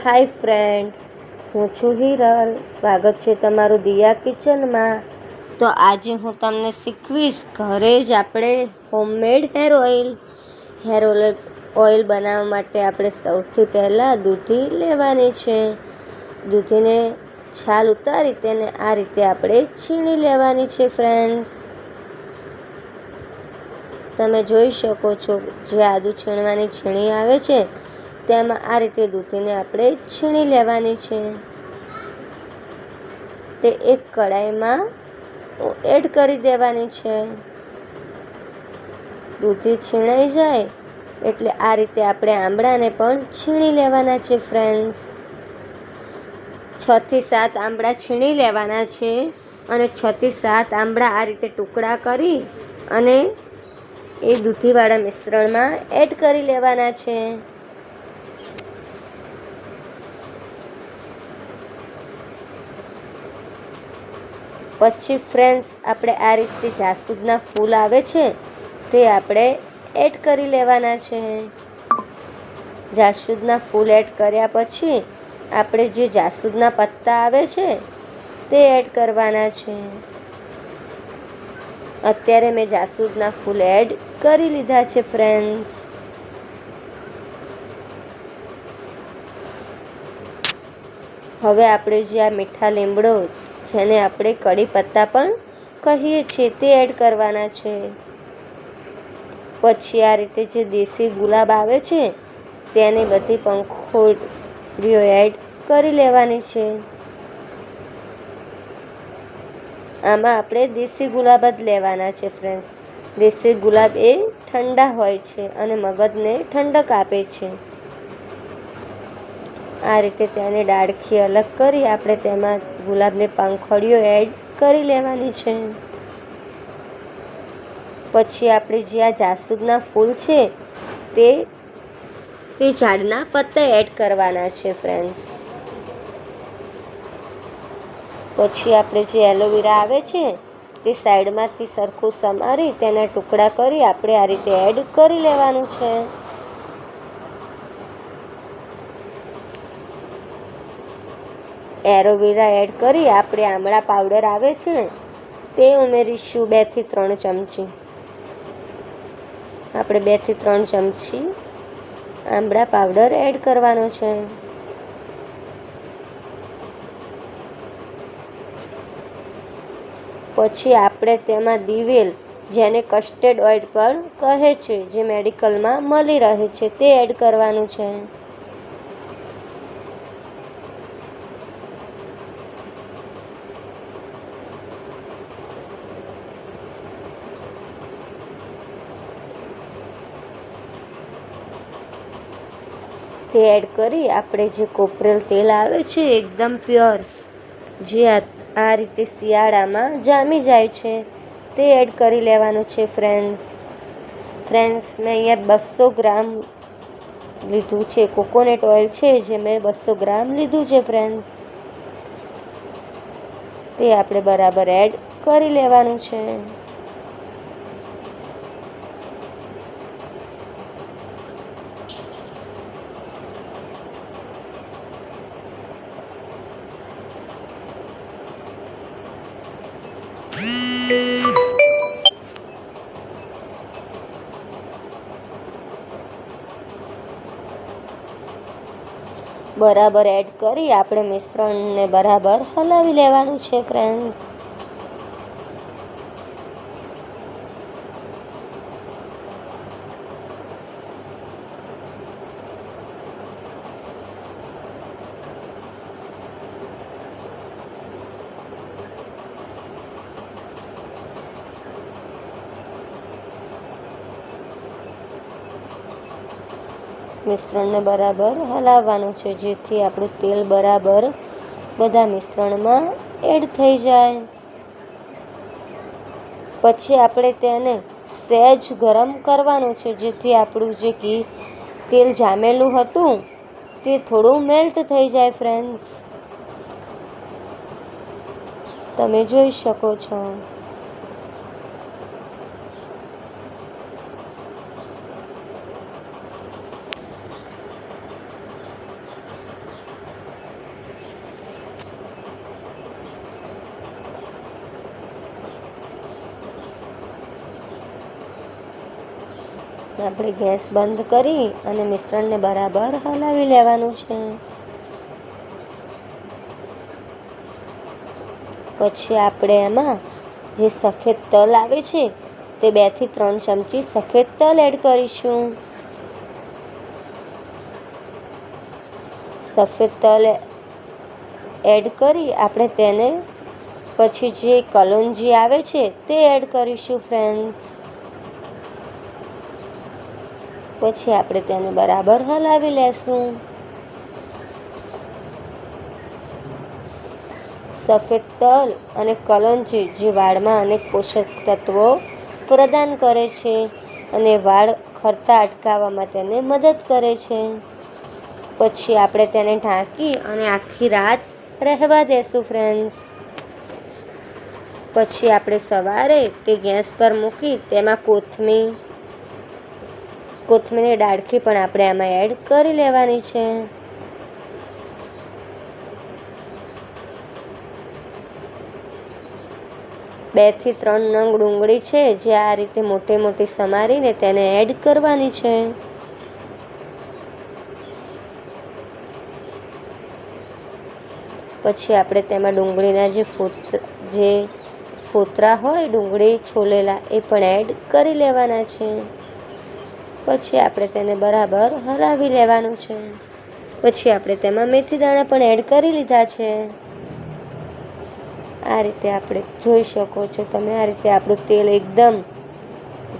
હાય friend, હું છું હિરલ. સ્વાગત છે તમારું દિયા કિચનમાં. તો આજે હું તમને શીખવીશ, ઘરે જ આપણે homemade hair oil hair oil oil બનાવવા માટે આપણે સૌથી પહેલાં દૂધી લેવાની છે. દૂધીને છાલ ઉતારી તેને આ રીતે આપણે છીણી લેવાની છે ફ્રેન્ડ્સ તમે જોઈ શકો છો, જે આદુ છીણવાની છીણી આવે છે તેમાં આ રીતે દૂધીને આપણે છીણી લેવાની છે. તે એક કડાઈમાં એડ કરી દેવાની છે. દૂધી છીણાઈ જાય એટલે આ રીતે આપણે આંબળાને પણ છીણી લેવાના છે ફ્રેન્ડ્સ છથી સાત આંબળા છીણી લેવાના છે અને છથી સાત આંબળા આ રીતે ટુકડા કરી અને એ દૂધીવાળા મિશ્રણમાં એડ કરી લેવાના છે. પછી ફ્રેન્ડ્સ આપણે આ રીતે જાસૂદના ફૂલ આવે છે, તે આપણે એડ કરી લેવાના છે. જાસૂદના ફૂલ એડ કર્યા પછી, આપણે જે જાસૂદના પત્તા આવે છે, તે એડ કરવાના છે. અત્યારે મેં જાસૂદના ફૂલ એડ કરી લીધા છે ફ્રેન્ડ્સ હવે આપણે જે આ મીઠા લીમડો જેને આપણે કડી પત્તા પણ કહીએ છીએ તે એડ કરવાના છે. પછી આ રીતે જે દેશી ગુલાબ આવે છે, તેની બધી પંખોડીઓ એડ કરી લેવાની છે. આમાં આપણે દેશી ગુલાબ જ લેવાના છે ફ્રેન્ડ્સ દેશી ગુલાબ એ ઠંડા હોય છે અને મગજને ઠંડક આપે છે. આ રીતે તેની ડાળખી અલગ કરી આપણે તેમાં ગુલાબની પાંખડીઓ એડ કરી લેવાની છે. પછી આપણે જે આ જાસૂદના ફૂલ છે, તે તે ઝાડના પત્તા એડ કરવાના છે ફ્રેન્ડ્સ પછી આપણે જે એલોવેરા આવે છે, તે સાઈડમાંથી સરખું સમારી તેના ટુકડા કરી આપણે આ રીતે એડ કરી લેવાનું છે. એરોવેરા એડ કરી આપણે આમળા પાવડર આવે છે તે ઉમેરીશું બેથી ત્રણ ચમચી. આપણે બેથી ત્રણ ચમચી આમળા પાવડર એડ કરવાનો છે. પછી આપણે તેમાં દિવેલ, જેને કસ્ટર્ડ ઓઇલ પણ કહે છે, જે મેડિકલમાં મળી રહે છે, તે એડ કરવાનું છે. તે એડ કરી આપણે જે કોપરેલ તેલ આવે છે, એકદમ પ્યોર જે આ રીતે શિયાળામાં જામી જાય છે. તે એડ કરી લેવાનું છે ફ્રેન્ડ્સ ફ્રેન્ડ્સ મેં અહીંયા બસો ગ્રામ લીધું છે. કોકોનટ ઓઇલ છે જે મેં બસો ગ્રામ લીધું છે ફ્રેન્ડ્સ તે આપણે બરાબર એડ કરી લેવાનું છે. બરાબર એડ કરી આપણે મિશ્રણને બરાબર હલાવી લેવાનું છે ફ્રેન્ડ્સ મિશ્રણને બરાબર હલાવવાનું છે, જેથી આપણું તેલ બરાબર બધા મિશ્રણમાં એડ થઈ જાય. પછી આપણે તેને સહેજ ગરમ કરવાનું છે, જેથી આપણું જે ઘી તેલ જામેલું હતું તે થોડું મેલ્ટ થઈ જાય ફ્રેન્ડ્સ તમે જોઈ શકો છો. આપણે ગેસ બંધ કરી અને મિશ્રણને બરાબર હલાવી લેવાનું છે. પછી આપણે એમાં જે સફેદ તલ આવે છે, તે બેથી ત્રણ ચમચી સફેદ તલ એડ કરીશું. સફેદ તલ એડ કરી આપણે તેને પછી જે કલોંજી આવે છે, તે એડ કરીશું, ફ્રેન્ડ્સ. પછી આપણે તેને બરાબર હલાવી લેશું. સફેદ તલ અને કલંજી જે વાળમાં અનેક પોષક તત્વો પ્રદાન કરે છે અને વાળ ખરતા અટકાવવામાં તેને મદદ કરે છે. પછી આપણે તેને ઢાંકી અને આખી રાત રહેવા દેશું ફ્રેન્ડ્સ પછી આપણે સવારે તે ગેસ પર મૂકી તેમાં કોથમીર કોથમીરની ડાળખી પણ આપણે આમાં એડ કરી લેવાની છે. બેથી ત્રણ નંગ ડુંગળી છે, જે આ રીતે મોટી મોટી સમારીને તેને એડ કરવાની છે. પછી આપણે તેમાં ડુંગળીના જે ફૂત, જે ફોતરા હોય, ડુંગળી, છોલેલા, એ પણ એડ કરી લેવાના છે. પછી આપણે તેને બરાબર હલાવી લેવાનું છે. પછી આપણે તેમાં મેથી દાણા પણ એડ કરી લીધા છે. આ રીતે આપણે જોઈ શકો છો તમે, આ રીતે આપણું તેલ એકદમ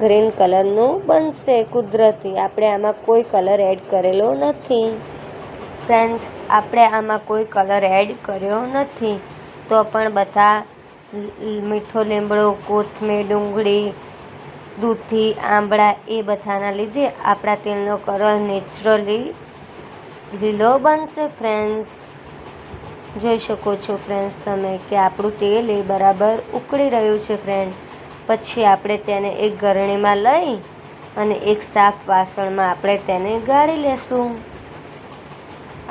ગ્રીન કલરનું બનશે કુદરતી. આપણે આમાં કોઈ કલર એડ કરેલો નથી. ફ્રેન્ડ્સ, આપણે આમાં કોઈ કલર એડ કર્યો નથી. તો પણ બધા મીઠો લીમડો કોથમીર, ડુંગળી દૂધી આંબળા એ બધાના લીધે આપણા તેલનો કલર નેચરલી લીલો બનશે ફ્રેન્ડ્સ. જોઈ શકો છો ફ્રેન્ડ્સ તમે કે આપણું તેલ એ બરાબર ઉકળી રહ્યું છે ફ્રેન્ડ. પછી આપણે તેને એક ગરણીમાં લઈ અને એક સાફ વાસણમાં આપણે તેને ગાળી લેશું.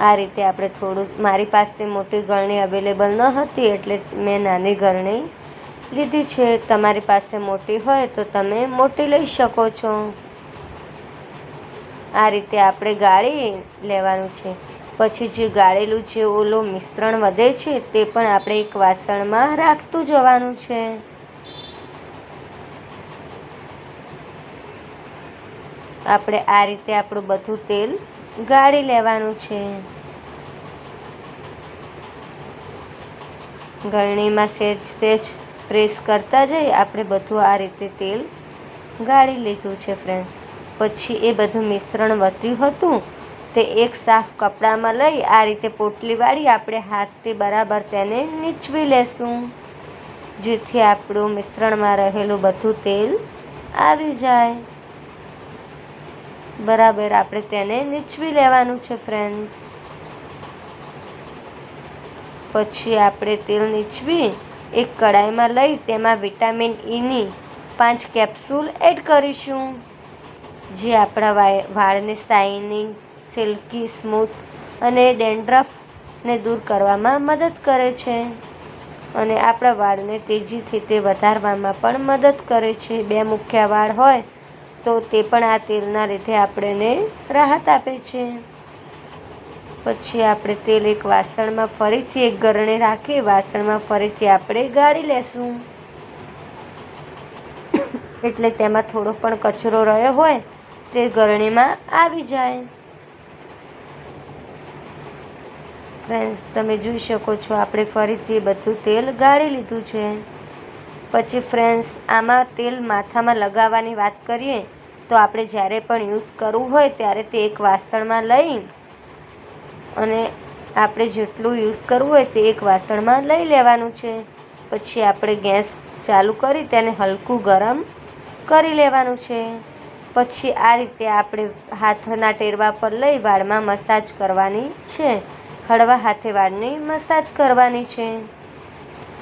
આ રીતે આપણે થોડું, મારી પાસે મોટી ગરણી અવેલેબલ ન હતી એટલે મેં નાની ગરણી લીધી છે. તમારી પાસે મોટી હોય તો તમે મોટી લઈ શકો છો. આ રીતે આપણે ગાળી લેવાનું છે. પછી જે ગાળેલું જે ઓલું મિશ્રણ વધે છે તે પણ આપણે એક વાસણમાં રાખતું જવાનું છે. આપણે આ રીતે આપણું બધું તેલ ગાળી લેવાનું છે. ગળણીમાં સેજ સહેજ પ્રેસ કરતા જઈ આપણે બધું આ રીતે તેલ ગાળી લીધું છે ફ્રેન્ડ પછી એ બધું મિશ્રણ વધ્યું હતું તે એક સાફ કપડામાં લઈ આ રીતે પોટલી વાળી આપણે હાથથી બરાબર તેને નીચવી લેશું, જેથી આપણું મિશ્રણમાં રહેલું બધું તેલ આવી જાય. બરાબર, આપણે તેને નીચવી લેવાનું છે ફ્રેન્ડ્સ પછી આપણે તેલ નીચવી એક કડાઈમાં લઈ તેમાં વિટામિન ઈની પાંચ કેપ્સ્યુલ એડ કરીશું. જે આપણા વાળને શાઇનિંગ સિલ્કી, સ્મૂથ અને ડેન્ડ્રફને દૂર કરવામાં મદદ કરે છે. અને આપણા વાળને તેજીથી તે વધારવામાં પણ મદદ કરે છે. બે મુખ્ય વાળ હોય તો તે પણ આ તેલના લીધે આપણને રાહત આપે છે. પછી આપણે તેલ એક વાસણમાં ફરીથી એક ગરણે રાખી, વાસણમાં ફરીથી આપણે ગાળી લેશું. એટલે તેમાં થોડો પણ કચરો રહ્યો હોય, તે ગરણીમાં આવી જાય. ફ્રેન્ડ્સ તમે જોઈ શકો છો, આપણે ફરીથી બધું તેલ ગાળી લીધું છે. પછી ફ્રેન્ડ્સ આમાં તેલ માથામાં લગાવવાની વાત કરીએ, તો આપણે જ્યારે પણ યુઝ કરવું હોય, ત્યારે તે એક વાસણમાં લઈ અને આપણે જેટલું યુઝ કરવું હોય તે એક વાસણમાં લઈ લેવાનું છે. પછી આપણે ગેસ ચાલુ કરી તેને હલકું ગરમ કરી લેવાનું છે. પછી આ રીતે આપણે હાથના ટેરવા પર લઈ વાળમાં મસાજ કરવાની છે. હળવા હાથે વાળની મસાજ કરવાની છે.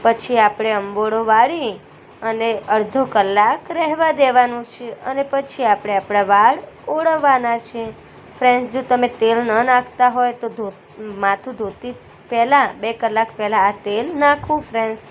પછી આપણે અંબોળો વાળી અને અડધો કલાક રહેવા દેવાનું છે અને પછી આપણે આપણા વાળ ઓળવવાના છે. ફ્રેન્ડ્સ જો તમે તેલ ન નાખતા હોય તો ધો, માથું ધોતી પહેલાં, બે કલાક પહેલાં આ તેલ નાખવું ફ્રેન્ડ્સ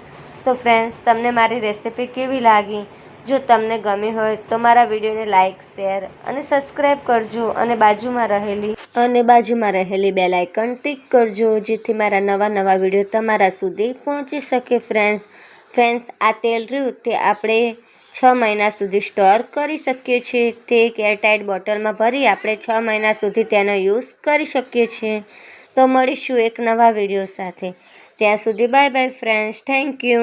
તો ફ્રેન્ડ્સ તમને મારી રેસિપી કેવી લાગી? જો તમને ગમી હોય તો મારા વિડીયોને લાઇક શેર અને સબસ્ક્રાઈબ કરજો અને બાજુમાં રહેલી, અને બાજુમાં રહેલી બે લાઇકન ટિક કરજો જેથી મારા નવા નવા વીડિયો તમારા સુધી પહોંચી શકે ફ્રેન્ડ્સ ફ્રેન્ડ્સ આ તેલ રહ્યું તે આપણે છ મહિના સુધી સ્ટોર કરી શકીએ છીએ. તે એક એરટાઇટ બોટલમાં ભરી આપણે છ મહિના સુધી તેનો યુઝ કરી શકીએ છીએ. તો મળીશું એક નવા વીડિયો સાથે. ત્યાં સુધી bye bye friends, thank you.